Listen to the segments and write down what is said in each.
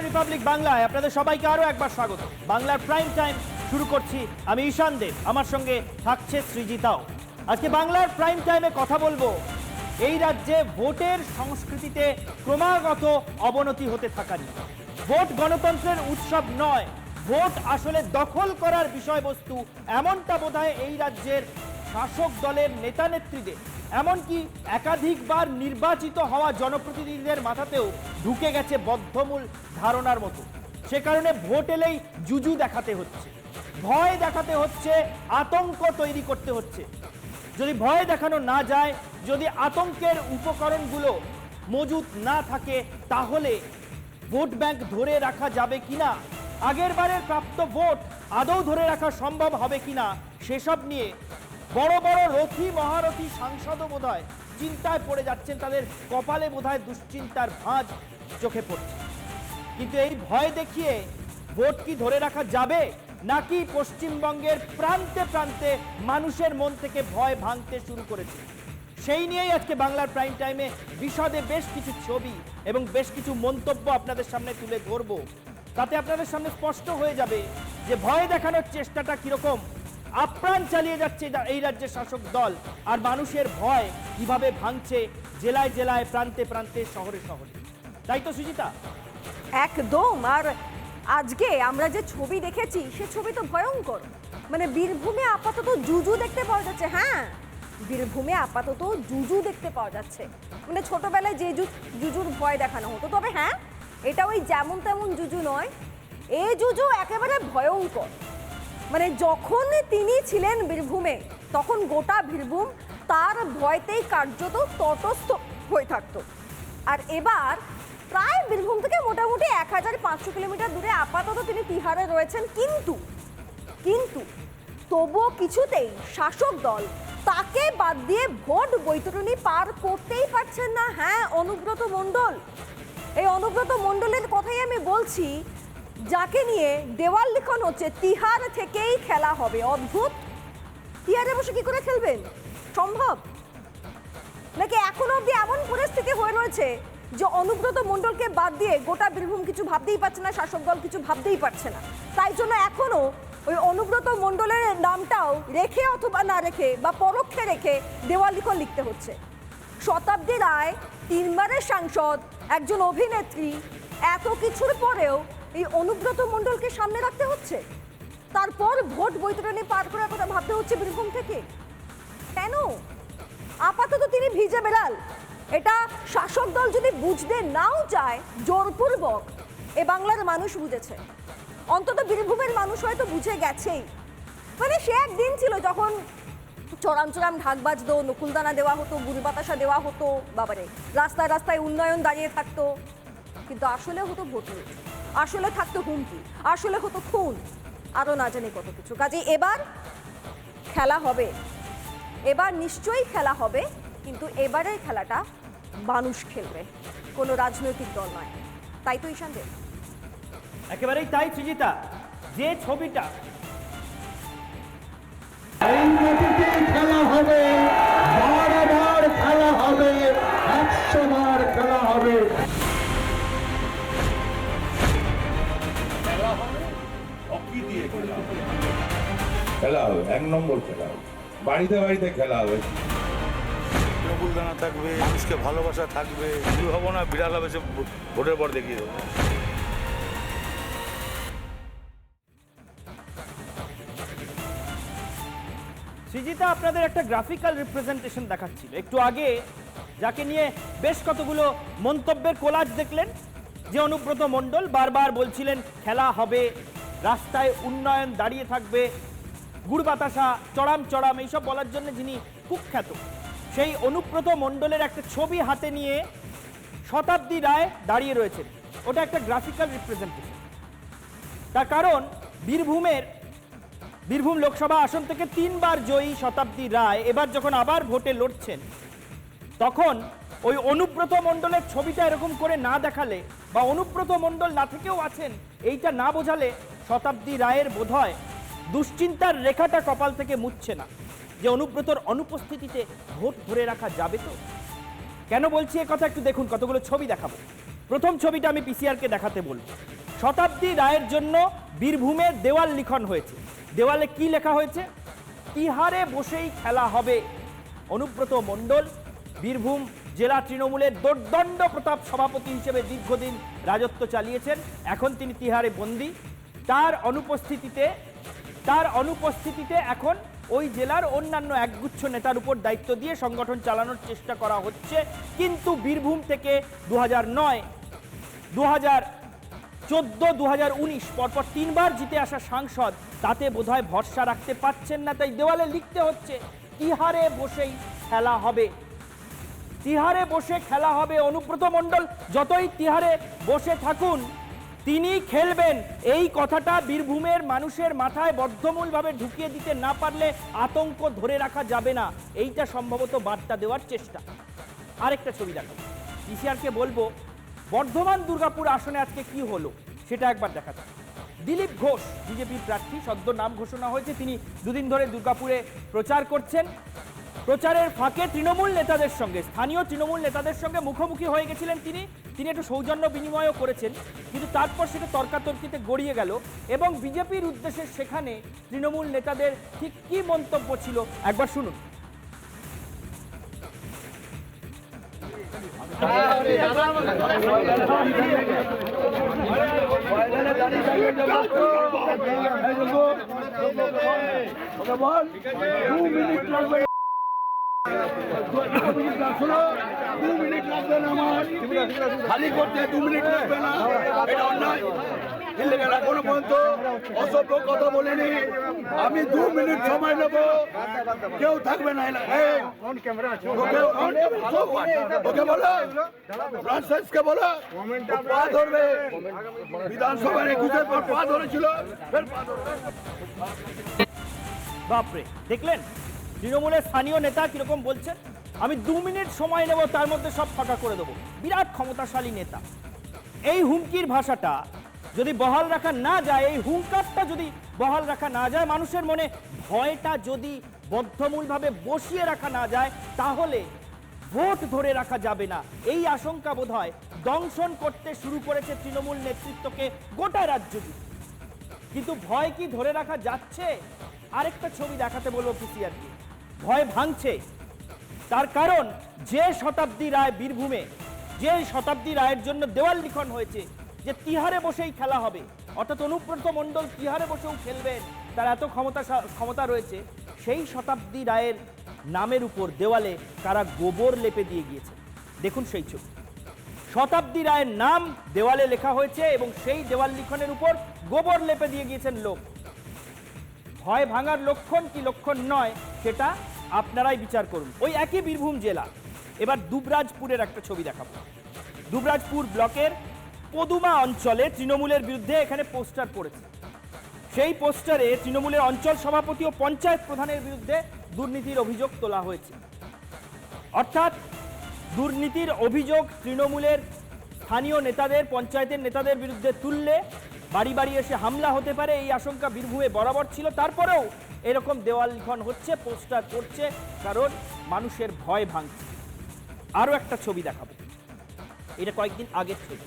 নমস্কার রিপাবলিক বাংলায় আপনাদের সবাইকে আরও একবার স্বাগত। বাংলার প্রাইম টাইম শুরু করছি আমি ঈশান দেব, আমার সঙ্গে থাকছে সৃজিতাও আজকে বাংলার প্রাইম টাইমে কথা বলব, এই রাজ্যে ভোটের সংস্কৃতিতে ক্রমাগত অবনতি হতে থাকা নিয়ে। ভোট গণতন্ত্রের উৎসব নয়, ভোট আসলে দখল করার বিষয়বস্তু এমনটা বোধহয় এই রাজ্যের শাসক দলের নেতা নেত্রীদের এমনকি একাধিকবার নির্বাচিত হওয়া জনপ্রতিনিধিদের মাথাতেও ঢুকে গেছে বদ্ধমূল ধারণার মতো। সে কারণে ভোট এলেই জুজু দেখাতে হচ্ছে। ভয় দেখাতে হচ্ছে, আতঙ্ক তৈরি করতে হচ্ছে। যদি ভয় দেখানো না যায়, যদি আতঙ্কের উপকরণগুলো মজুত না থাকে, তাহলে ভোট ব্যাংক ধরে রাখা যাবে কিনা? আগের বারের প্রাপ্ত ভোট আদৌ ধরে রাখা সম্ভব হবে কিনা? সেসব নিয়ে বড় বড় রথী মহারথী সাংসদও বোধহয় চিন্তায় পড়ে যাচ্ছেন, তাদের কপালে বোধহয় দুশ্চিন্তার ভাঁজ চোখে পড়ছে। কিন্তু এই ভয় দেখিয়ে ভোট কি ধরে রাখা যাবে, নাকি পশ্চিমবঙ্গের প্রান্তে প্রান্তে মানুষের মন থেকে ভয় ভাঙতে শুরু করেছে? সেই নিয়েই আজকে বাংলার প্রাইম টাইমে বিশদে বেশ কিছু ছবি এবং বেশ কিছু মন্তব্য আপনাদের সামনে তুলে ধরবো। তাতে আপনাদের সামনে স্পষ্ট হয়ে যাবে যে ভয় দেখানোর চেষ্টাটা কীরকম আপ্রাণ চালিয়ে যাচ্ছে এই রাজ্যের শাসক দল। আর মানুষের ভয় কীভাবে ভাঙছে জেলায় জেলায়, প্রান্তে প্রান্তে, শহরে শহরে। তাই তো সুজিতা? একদম। আর আজকে আমরা যে ছবি দেখেছি, সে ছবি তো ভয়ঙ্কর। মানে বীরভূমে আপাতত জুজু দেখতে পাওয়া যাচ্ছে হ্যাঁ? বীরভূমে আপাতত জুজু দেখতে পাওয়া যাচ্ছে। মানে ছোটবেলায় যে জুজুর ভয় দেখানো হতো। তবে হ্যাঁ এটা ওই যেমন তেমন জুজু নয়। এই জুজু একেবারে ভয়ঙ্কর। মানে যখন তিনি ছিলেন বীরভূমে, তখন গোটা বীরভূম তার ভয়তেই কার্যত তটস্থ হয়ে থাকত। আর এবার প্রায় বীরভূম থেকে মোটামুটি এক হাজার পাঁচশো কিলোমিটার দূরে আপাতত তিনি তিহারে রয়েছেন। কিন্তু কিন্তু তবুও কিছুতেই শাসক দল তাকে বাদ দিয়ে ভোট বৈতরণী পার করতেই পারছেন না। হ্যাঁ অনুব্রত মণ্ডল। এই অনুব্রত মণ্ডলের কথাই আমি বলছি যাকে নিয়ে দেওয়াল লিখন হচ্ছে, তিহার থেকেই খেলা হবে। অদ্ভুত। তিহারে বসে কি করে খেলবেন? সম্ভব? নাকি এখনও অবধি এমন পরিস্থিতি হয়ে রয়েছে যে অনুব্রত মণ্ডলকে বাদ দিয়ে গোটা বীরভূম কিছু ভাবতেই পারছে না, শাসক দল কিছু ভাবতেই পারছে না। তাই জন্য এখনও ওই অনুব্রত মণ্ডলের নামটাও রেখে অথবা না রেখে বা পরোক্ষে রেখে দেওয়াল লিখন লিখতে হচ্ছে। শতাব্দী রায় তিনবারের সাংসদ, একজন অভিনেত্রী, এত কিছুর পরেও এই অনুব্রত মণ্ডলকে সামনে রাখতে হচ্ছে? তারপর ভোট বৈতরণী পার করার কথা ভাবতে হচ্ছে বীরভূম থেকে। কেন? আপাতত তিনি ভিজে বেড়াল। এটা শাসক দল যদি বুঝতে নাও চায়, জোরপূর্বক, এ বাংলার মানুষ বুঝেছে। অন্তত বীরভূমের মানুষ হয়তো বুঝে গেছেই। মানে সে একদিন ছিল যখন চড়াম চড়াম ঢাক বাজতো, নকুলদানা দেওয়া হতো গুড়ি বাতাসা দেওয়া হতো, বাবারে, রাস্তায় রাস্তায় উন্নয়ন দাঁড়িয়ে থাকতো। কিন্তু আসলে হতো ভোট আসলে থাকতো হুমকি আসলে হতো খুন। আরও না জানি কত কিছু। কাজে এবার খেলা হবে। এবার নিশ্চয়ই খেলা হবে কিন্তু এবারের খেলাটা মানুষ খেলবে। কোনো রাজনৈতিক দল নয়। তাই তো ঈশান দেব একেবারেই তাই সুজিতা। যে ছবিটা। এই খেলা হবে বারবার খেলা হবে একশো বার খেলা হবে। খেলা হবে? এক নম্বর খেলা হবে। বাড়িতে বাড়িতে খেলা হবে। নকুলদানা থাকবে মানুষকে ভালোবাসা থাকবে। শুরু হব না বিড়াল হবে সে ভোটের পর দেখিয়ে দেবো। সৃজিতা আপনাদের একটা গ্রাফিক্যাল রিপ্রেজেন্টেশন দেখাচ্ছিল। একটু আগে যাকে নিয়ে বেশ কতগুলো মন্তব্যের কোলাজ দেখলেন যে অনুব্রত মণ্ডল বারবার বলছিলেন খেলা হবে রাস্তায় উন্নয়ন দাঁড়িয়ে থাকবে, গুড় বাতাসা, চড়াম চড়াম, এইসব বলার জন্য যিনি কুখ্যাত, সেই অনুব্রত মণ্ডলের একটা ছবি হাতে নিয়ে শতাব্দী রায় দাঁড়িয়ে রয়েছেন। ওটা একটা গ্রাফিক্যাল রিপ্রেজেন্টেশন তার কারণ, বীরভূমের, বীরভূম লোকসভা আসন থেকে তিনবার জয়ী শতাব্দী রায়, এবার যখন আবার ভোটে লড়ছেন, তখন ওই অনুব্রত মণ্ডলের ছবিটা এরকম করে না দেখালে বা অনুব্রত মণ্ডল না থেকেও আছেন, এইটা না বোঝালে শতাব্দী রায়ের বোধহয় দুশ্চিন্তার রেখাটা কপাল থেকে মুছছে না। যে অনুব্রতর অনুপস্থিতিতে ভোট ধরে রাখা যাবে তো? কেন বলছি এ কথা একটু দেখুন, কতগুলো ছবি দেখাবো। প্রথম ছবিটা আমি পিসিআরকে দেখাতে বলব। শতাব্দী রায়ের জন্য বীরভূমের দেওয়াল লিখন হয়েছে। দেওয়ালে কি লেখা হয়েছে? তিহারে বসেই খেলা হবে। অনুব্রত মণ্ডল, বীরভূম জেলা তৃণমূলের দোর্দণ্ড প্রতাপ সভাপতি হিসেবে দীর্ঘদিন রাজত্ব চালিয়েছেন। এখন তিনি তিহারে বন্দী। তার অনুপস্থিতিতে তার অনুপস্থিতিতে এখন ওই জেলার অন্যান্য একগুচ্ছ নেতার উপর দায়িত্ব দিয়ে সংগঠন চালানোর চেষ্টা করা হচ্ছে। কিন্তু বীরভূম থেকে দু হাজার নয় দু হাজার চোদ্দ দু হাজার উনিশ পরপর তিনবার জিতে আসা সাংসদ, তাতে বোধহয় ভরসা রাখতে পারছেন না, তাই দেওয়ালে লিখতে হচ্ছে, তিহারে বসেই খেলা হবে। তিহারে বসে খেলা হবে অনুব্রত মণ্ডল, যতই তিহারে বসে থাকুন তিনি খেলবেন। এই কথাটা বীরভূমের মানুষের মাথায় বদ্ধমূলভাবে ঢুকিয়ে দিতে না পারলে আতঙ্ক ধরে রাখা যাবে না। এইটা সম্ভবত বার্তা দেওয়ার চেষ্টা। আরেকটা ছবি দেখাবো পিসিআরকে বলব, বর্ধমান দুর্গাপুর আসনে আজকে কি হলো? সেটা একবার দেখা যাক। দিলীপ ঘোষ, বিজেপির প্রার্থী, সদ্য নাম ঘোষণা হয়েছে। তিনি দুদিন ধরে দুর্গাপুরে প্রচার করছেন। প্রচারের ফাঁকে তৃণমূল নেতাদের সঙ্গে, স্থানীয় তৃণমূল নেতাদের সঙ্গে মুখোমুখি হয়ে গেছিলেন তিনি। তিনি একটু সৌজন্য বিনিময়ও করেছেন কিন্তু তারপর সেটা তর্কাতর্কিতে গড়িয়ে গেল এবং বিজেপির উদ্দেশ্যে সেখানে তৃণমূল নেতাদের ঠিক কি মন্তব্য ছিল একবার শুনুন খালি করতে দু মিনিট লাগবে না এটা অন্যায় এখনও পর্যন্ত অসভ্য কথা বলিনি আমি দু মিনিট সময় নেব কেউ থাকবে না। ওকে বলো ফ্রান্সাইজকে বলো পা ধরবে বিধানসভার একুশের পর পা ধরেছিল বাপরে, দেখলেন তৃণমূলের স্থানীয় নেতা কীরকম বলছেন আমি দু মিনিট সময় নেব, তার মধ্যে সব ফাঁকা করে দেবো। বিরাট ক্ষমতাশালী নেতা। এই হুমকির ভাষাটা যদি বহাল রাখা না যায়, এই হুঙ্কারটা যদি বহাল রাখা না যায়, মানুষের মনে ভয়টা যদি বদ্ধমূলভাবে বসিয়ে রাখা না যায়, তাহলে ভোট ধরে রাখা যাবে না। এই আশঙ্কা বোধ হয় দংশন করতে শুরু করেছে তৃণমূল নেতৃত্বকে গোটা রাজ্য কিন্তু ভয় কি ধরে রাখা যাচ্ছে? আরেকটা ছবি দেখাতে বলব পিসিআরকে ভয় ভাঙছে। তার কারণ যে শতাব্দী রায় বীরভূমে, যে শতাব্দী রায়ের জন্য দেওয়াল লিখন হয়েছে, যে তিহারে বসেই খেলা হবে, অর্থাৎ অনুব্রত মণ্ডল তিহারে বসেও খেলবেন, তার এত ক্ষমতা ক্ষমতা রয়েছে, সেই শতাব্দী রায়ের নামের উপর দেওয়ালে তারা গোবর লেপে দিয়ে গিয়েছে। দেখুন সেই ছবি। শতাব্দী রায়ের নাম দেওয়ালে লেখা হয়েছে এবং সেই দেওয়াল লিখনের উপর গোবর লেপে দিয়ে গিয়েছেন লোক। ভয় ভাঙার লক্ষণ কি লক্ষণ নয়, সেটা আপনারাই বিচার করুন। ওই একই বীরভূম জেলা। এবার দুবরাজপুরের একটা ছবি দেখাবো। দুবরাজপুর ব্লকের পদুমা অঞ্চলে তৃণমূলের বিরুদ্ধে এখানে পোস্টার পড়েছে। সেই পোস্টারে তৃণমূলের অঞ্চল সভাপতি ও পঞ্চায়েত প্রধানের বিরুদ্ধে দুর্নীতির অভিযোগ তোলা হয়েছে। অর্থাৎ দুর্নীতির অভিযোগ তৃণমূলের স্থানীয় নেতাদের, পঞ্চায়েতের নেতাদের বিরুদ্ধে তুললে বাড়ি বাড়ি এসে হামলা হতে পারে, এই আশঙ্কা বীরভূমে বরাবর ছিল। তারপরেও এরকম দেওয়াল লিখন হচ্ছে, পোস্টার করছে কারণ মানুষের ভয় ভাঙছে। আরও একটা ছবি দেখাবো। এটা কয়েকদিন আগের ছবি।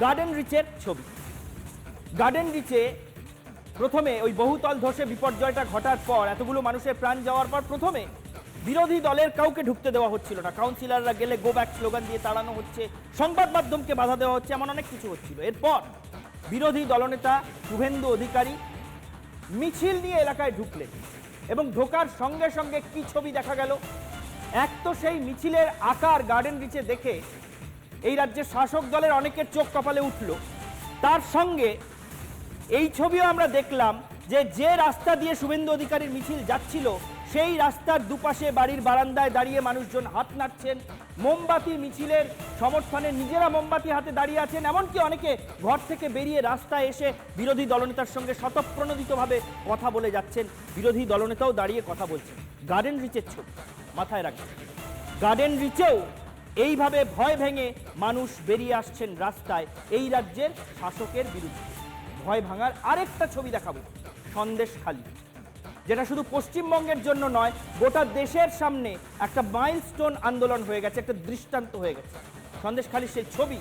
গার্ডেন রিচের ছবি। গার্ডেন রিচে প্রথমে ওই বহুতল ধসে বিপর্যয়টা ঘটার পর, এতগুলো মানুষের প্রাণ যাওয়ার পর প্রথমে বিরোধী দলের কাউকে ঢুকতে দেওয়া হচ্ছিল না। কাউন্সিলররা গেলে গো ব্যাক স্লোগান দিয়ে তাড়ানো হচ্ছে, সংবাদ মাধ্যমকে বাধা দেওয়া হচ্ছে, এমন অনেক কিছু হচ্ছিল। এরপর বিরোধী দলনেতা শুভেন্দু অধিকারী মিছিল নিয়ে এলাকায় ঢুকলেন এবং ঢোকার সঙ্গে সঙ্গে কি ছবি দেখা গেল? এক তো সেই মিছিলের আকার গার্ডেন রিচে দেখে এই রাজ্যের শাসক দলের অনেকের চোখ কপালে উঠল। তার সঙ্গে এই ছবিও আমরা দেখলাম যে যে রাস্তা দিয়ে শুভেন্দু অধিকারীর মিছিল যাচ্ছিল সেই রাস্তার দুপাশে বাড়ির বারান্দায় দাঁড়িয়ে মানুষজন হাত নাড়ছেন। মোমবাতি, মিছিলের সমর্থনে নিজেরা মোমবাতি হাতে দাঁড়িয়ে আছেন। এমনকি অনেকে ঘর থেকে বেরিয়ে রাস্তায় এসে বিরোধী দলনেতার সঙ্গে স্বতঃপ্রণোদিতভাবে কথা বলে যাচ্ছেন। বিরোধী দলনেতাও দাঁড়িয়ে কথা বলছেন। গার্ডেন রিচের ছবি মাথায় রাখবেন গার্ডেন রিচেও এইভাবে ভয় ভেঙে মানুষ বেরিয়ে আসছেন রাস্তায়। এই রাজ্যের শাসকের বিরুদ্ধে। ভয় ভাঙার আরেকটা ছবি দেখাবো। সন্দেশখালী যেটা শুধু পশ্চিমবঙ্গের জন্য নয়, গোটা দেশের সামনে একটা মাইলস্টোন আন্দোলন হয়ে গেছে, একটা দৃষ্টান্ত হয়ে গেছে। সন্দেশখালির সেই ছবি,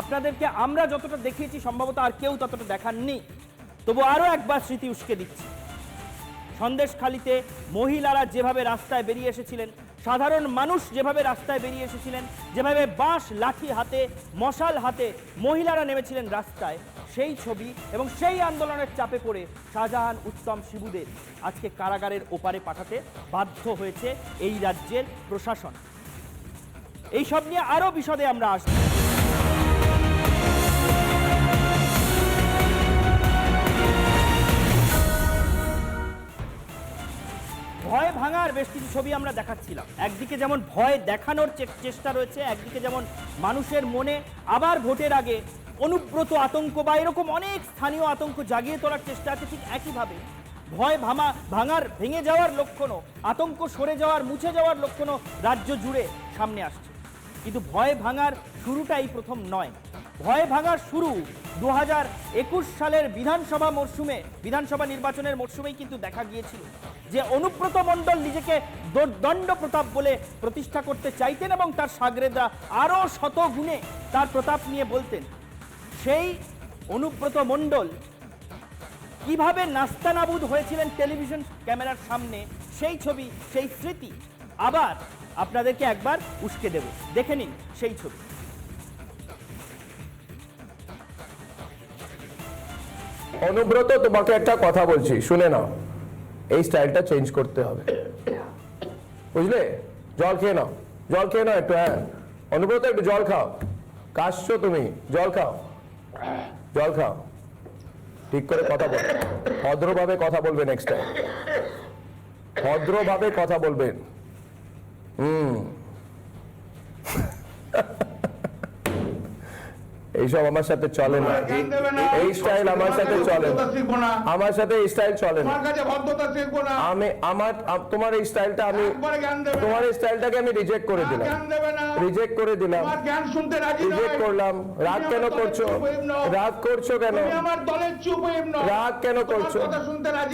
আপনাদেরকে আমরা যতটা দেখিয়েছি, সম্ভবত আর কেউ ততটা দেখাননি। তবু আরও একবার স্মৃতি উস্কে দিচ্ছি। সন্দেশখালিতে মহিলারা যেভাবে রাস্তায় বেরিয়ে এসেছিলেন সাধারণ মানুষ যেভাবে রাস্তায় বেরিয়ে এসেছিলেন, যেভাবে বাঁশ লাঠি হাতে, মশাল হাতে মহিলারা নেমেছিলেন রাস্তায়, সেই ছবি এবং সেই আন্দোলনের চাপে পড়ে শাহজাহান উত্তম শিবুদের আজকে কারাগারের ওপারে পাঠাতে বাধ্য হয়েছে এই রাজ্যের প্রশাসন। এই সব নিয়ে আরও বিশদে আমরা আসব। ভয় ভাঙার বেশ কিছু ছবি আমরা দেখাচ্ছিলাম। একদিকে যেমন ভয় দেখানোর চেষ্টা রয়েছে, একদিকে যেমন মানুষের মনে আবার ভোটের আগে অনুব্রত আতঙ্ক বা এরকম অনেক স্থানীয় আতঙ্ক জাগিয়ে তোলার চেষ্টা আছে, ঠিক একইভাবে ভয় ভামা ভাঙার, ভেঙে যাওয়ার লক্ষণও, আতঙ্ক সরে যাওয়ার, মুছে যাওয়ার লক্ষণও রাজ্য জুড়ে সামনে আসছে। কিন্তু ভয় ভাঙার শুরুটাই প্রথম নয়। ভয় ভাঙার শুরু। দু হাজার একুশ সালের বিধানসভা মরশুমে, বিধানসভা নির্বাচনের মরশুমেই কিন্তু দেখা গিয়েছিল যে অনুব্রত মণ্ডল নিজেকে দণ্ড প্রতাপ বলে প্রতিষ্ঠা করতে চাইতেন এবং তার সাগরেদরা আরও শত গুণে তার প্রতাপ নিয়ে বলতেন। সেই অনুব্রত মণ্ডল কীভাবে নাস্তানাবুদ হয়েছিলেন টেলিভিশন ক্যামেরার সামনে, সেই ছবি, সেই স্মৃতি আবার আপনাদেরকে একবার উস্কে দেব। দেখে নিন সেই ছবি। অনুব্রত, তোমাকে একটা কথা বলছি, শুনে নাও। এই স্টাইলটা চেঞ্জ করতে হবে। বুঝলে? জল খেয়ে নাও। জল খেয়ে নাও একটু হ্যাঁ। অনুব্রত, একটু জল খাও। কাশছো তুমি? জল খাও। জল খাও। ঠিক করে কথা বল। ভদ্রভাবে কথা বলবে নেক্সট টাইম ভদ্রভাবে কথা বলবেন হুম। এইসব আমার সাথে চলে না। এই স্টাইল আমার সাথে চলে না। আমার সাথে এই স্টাইল চলে না। আমি আমার তোমার এই স্টাইলটা আমি। তোমার এই স্টাইলটাকে আমি রিজেক্ট করে দিলাম। রিজেক্ট করে দিলাম। রিজেক্ট করলাম। রাগ কেন করছ। রাগ করছ কেন। রাগ কেন করছ।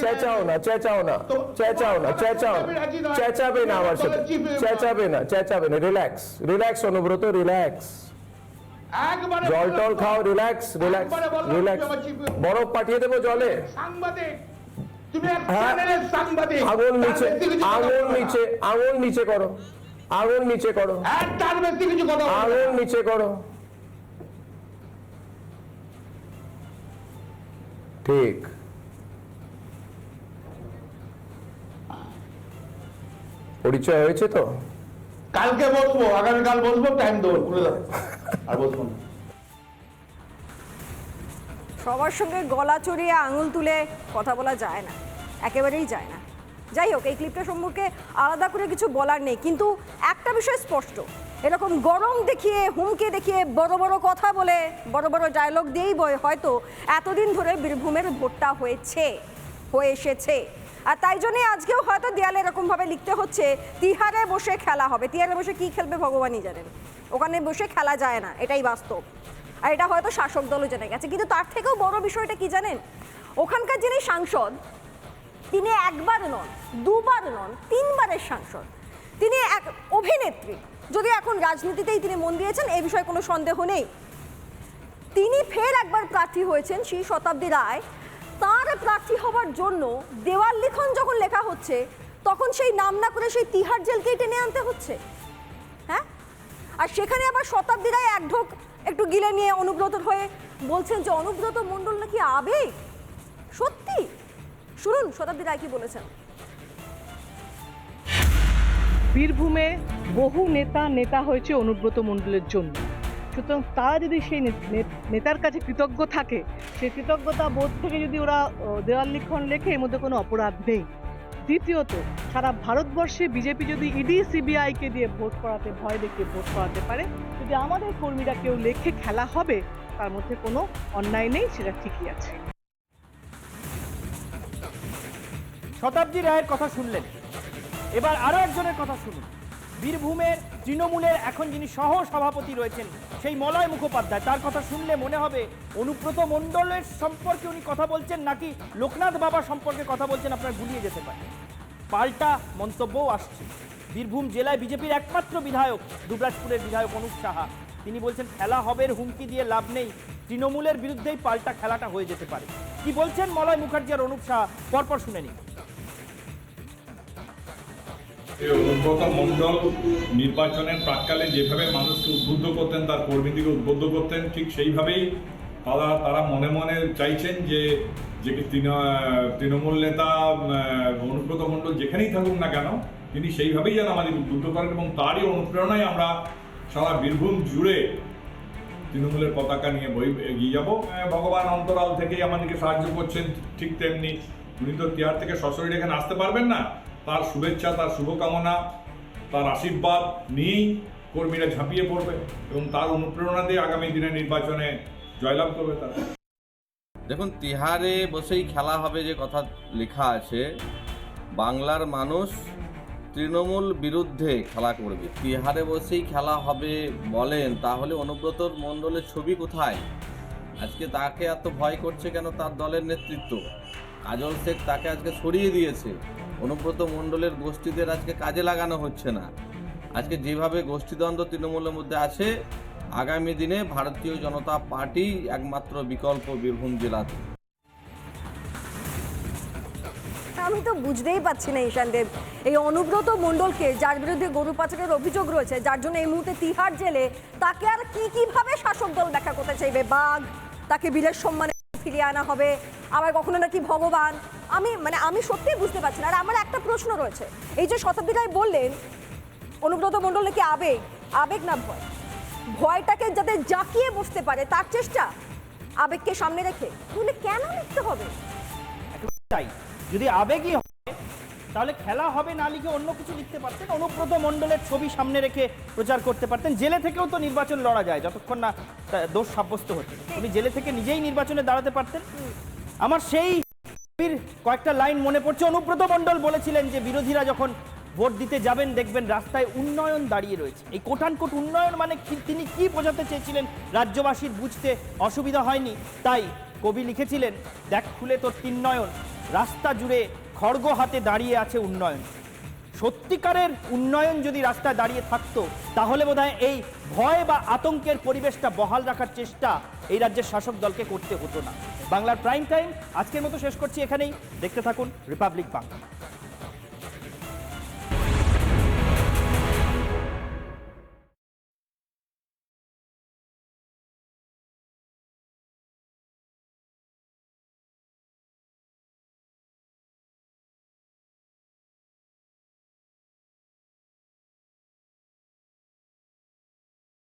চেঁচাও না চেঁচাও না। চেঁচাও না চেঁচাও। চেঁচাবে না আমার সাথে। চেঁচাবে না চেঁচাবে না। রিল্যাক্স রিল্যাক্স অনুব্রত রিল্যাক্স জল টল খাও রিল্যাক্স রিল্যাক্স রিল্যাক্স। বরফ পাঠিয়ে দেবো জলে। সাংবাদিক হ্যাঁ। আঙুল নিচে আঙুল নিচে আঙুল নিচে করো আঙুল নিচে করো। হ্যাঁ। আঙুল নিচে করো। ঠিক। পরিচয় হয়েছে তো? কালকে বসবো আগামীকাল বসবো টাইম দেবো, খুলে দাও আর বসবো না। সবার সঙ্গে গলা চড়িয়ে আঙুল তুলে কথা বলা যায় না, একেবারেই যায় না। যাই হোক, এই ক্লিপটা সম্পর্কে আলাদা করে কিছু বলার নেই, কিন্তু একটা বিষয় স্পষ্ট। এরকম গরম দেখিয়ে, হুমকে দেখিয়ে বড় বড় কথা বলে, বড় বড় ডায়লগ দিয়েই বয়, হয়তো এতদিন ধরে বীরভূমের ভোটটা হয়েছে, হয়ে এসেছে। আর তাই জন্যই আজকেও হয়তো দেয়ালে এরকমভাবে লিখতে হচ্ছে, তিহারে বসে খেলা হবে। তিহারে বসে কি খেলবে ভগবানই জানেন। ওখানে বসে খেলা যায় না, এটাই বাস্তব। আর এটা হয়তো শাসক দলও জেনে গেছে। কিন্তু তার থেকেও বড় বিষয়টা কি জানেন? ওখানকার যিনি সাংসদ, তিনি একবার নন, দুবার নন, তিনবারের সাংসদ। তিনি এক অভিনেত্রী। যদি এখন রাজনীতিতেই তিনি মন দিয়েছেন, এ বিষয়ে কোনো সন্দেহ নেই। তিনি ফের একবার প্রার্থী হয়েছেন সেই শতাব্দী রায়। তার প্রার্থী হওয়ার জন্য দেওয়াল লিখন যখন লেখা হচ্ছে, তখন সেই নাম না করে সেই তিহার জেলকেই টেনে আনতে হচ্ছে। হ্যাঁ? আর সেখানে আবার শতাব্দী রায় এক ঢোক একটু গিলে নিয়ে অনুব্রত হয়ে বলছেন যে, অনুব্রত মণ্ডল নাকি আবেগ? সত্যি? শুনুন শতাব্দী রায় কি বলেছেন। বীরভূমে বহু নেতা নেতা হয়েছে অনুব্রত মণ্ডলের জন্য। সুতরাং তারা যদি সেই নেতার কাছে কৃতজ্ঞ থাকে, সেই কৃতজ্ঞতা বোধ থেকে যদি ওরা দেওয়াল লিখন লেখে, এর মধ্যে কোনো অপরাধ নেই। দ্বিতীয়ত, সারা ভারতবর্ষে বিজেপি যদি ইডি সিবিআইকে দিয়ে ভোট করাতে, ভয় দেখিয়ে ভোট করাতে পারে, যদি আমাদের কর্মীরা কেউ লেখে খেলা হবে, তার মধ্যে কোনো অন্যায় নেই, সেটা ঠিকই আছে। শতাব্দী রায়ের কথা শুনলেন। এবার আরও একজনের কথা শুনুন। বীরভূমের তৃণমূলের এখন যিনি সহ সভাপতি রয়েছেন, সেই মলয় মুখোপাধ্যায়। তার কথা শুনলে মনে হবে অনুব্রত মণ্ডলের সম্পর্কে উনি কথা বলছেন নাকি লোকনাথ বাবা সম্পর্কে কথা বলছেন আপনার গুলিয়ে যেতে পারে পাল্টা মন্তব্যও আসছে। বীরভূম জেলায় বিজেপির একমাত্র বিধায়ক, দুবরাজপুরের বিধায়ক অনুপ সাহা। তিনি বলছেন, খেলা হবে হুমকি দিয়ে লাভ নেই। তৃণমূলের বিরুদ্ধেই পাল্টা খেলাটা হয়ে যেতে পারে। কি বলছেন মলয় মুখার্জি আর অনুপ সাহা? পরপর শুনে নিন। এই অনুব্রত মণ্ডল নির্বাচনের প্রাককালে যেভাবে মানুষকে উদ্বুদ্ধ করতেন, তার কর্মীদেরকে উদ্বুদ্ধ করতেন, ঠিক সেইভাবেই তারা তারা মনে মনে চাইছেন যে যে তৃণমূল নেতা অনুব্রত মণ্ডল যেখানেই থাকুক না কেন, তিনি সেইভাবেই যেন আমাদের উদ্বুদ্ধ করেন এবং তারই অনুপ্রেরণায় আমরা সারা বীরভূম জুড়ে তৃণমূলের পতাকা নিয়ে বই, এগিয়ে যাব। ভগবান অন্তরাল থেকেই আমাদেরকে সাহায্য করছেন, ঠিক তেমনি। উনি তো তিহার থেকে সশরীরে এখানে আসতে পারবেন না। তার শুভেচ্ছা, তার শুভকামনা, তার আশীর্বাদ নিয়েই কর্মীরা ঝাঁপিয়ে পড়বে এবং তার অনুপ্রেরণা দিয়ে আগামী দিনে নির্বাচনে জয়লাভ করবে তারা। দেখুন, তিহারে বসেই খেলা হবে যে কথা লেখা আছে। বাংলার মানুষ তৃণমূল বিরুদ্ধে খেলা করবে। তিহারে বসেই খেলা হবে বলেন, তাহলে অনুব্রত মণ্ডলের ছবি কোথায়? আজকে তাকে এত ভয় করছে কেন তার দলের নেতৃত্ব? কাজল শেখ তাকে আজকে সরিয়ে দিয়েছে। অনুব্রত মণ্ডলের গোষ্ঠীদের আজকে কাজে লাগানো হচ্ছে না। আজকে যেভাবে গোষ্ঠীদ্বন্দ্ব তৃণমূলের মধ্যে আছে, আগামী দিনে ভারতীয় জনতা পার্টি একমাত্র বিকল্প বীরভূম জেলাতে আমি তো বুঝতেই পারছি না, ঈশান দেব। এই অনুব্রত মণ্ডলকে, যার বিরুদ্ধে গরু পাচারের অভিযোগ রয়েছে, যার জন্য এই মুহূর্তে তিহার জেলে, তাকে আর কি কীভাবে শাসক দল দেখা করতে চাইবে? বাঘ, তাকে বীরের সম্মানে ফিরিয়ে আনা হবে। আবার কখনো নাকি ভগবান? আমি মানে আমি সত্যিই বুঝতে পারছি না। আর আমার একটা প্রশ্ন রয়েছে। এই যে শতাব্দী রায় বললেন অনুব্রত মণ্ডল নাকি আবেগ? আবেগ না ভয়? ভয়টাকে যাতে জাঁকিয়ে বসতে পারে তার চেষ্টা আবেগকে সামনে রেখে তাহলে কেন লিখতে হবে? চাই যদি আবেগই হয় তাহলে খেলা হবে না লিখে অন্য কিছু লিখতে পারতেন। অনুব্রত মণ্ডলের ছবি সামনে রেখে প্রচার করতে পারতেন। জেলে থেকেও তো নির্বাচন লড়া যায় যতক্ষণ না দোষ সাব্যস্ত হচ্ছে। উনি জেলে থেকে নিজেই নির্বাচনে দাঁড়াতে পারতেন। আমার সেই কয়েকটা লাইন মনে পড়ছে। অনুব্রত মণ্ডল বলেছিলেন যে, বিরোধীরা যখন ভোট দিতে যাবেন, দেখবেন রাস্তায় উন্নয়ন দাঁড়িয়ে রয়েছে। এই কোটানকোট উন্নয়ন মানে তিনি কি বোঝাতে চেয়েছিলেন? রাজ্যবাসীর বুঝতে অসুবিধা হয়নি। তাই কবি লিখেছিলেন, দেখ খুলে তোর তিন নয়ন রাস্তা জুড়ে খড়গ হাতে দাঁড়িয়ে আছে উন্নয়ন। সত্যিকারের উন্নয়ন যদি রাস্তায় দাঁড়িয়ে থাকতো, তাহলে বোধহয় এই ভয় বা আতঙ্কের পরিবেশটা বহাল রাখার চেষ্টা এই রাজ্যের শাসক দলকে করতে হতো না। বাংলার প্রাইম টাইম। আজকের মতো শেষ করছি এখানেই। দেখতে থাকুন রিপাবলিক বাংলা।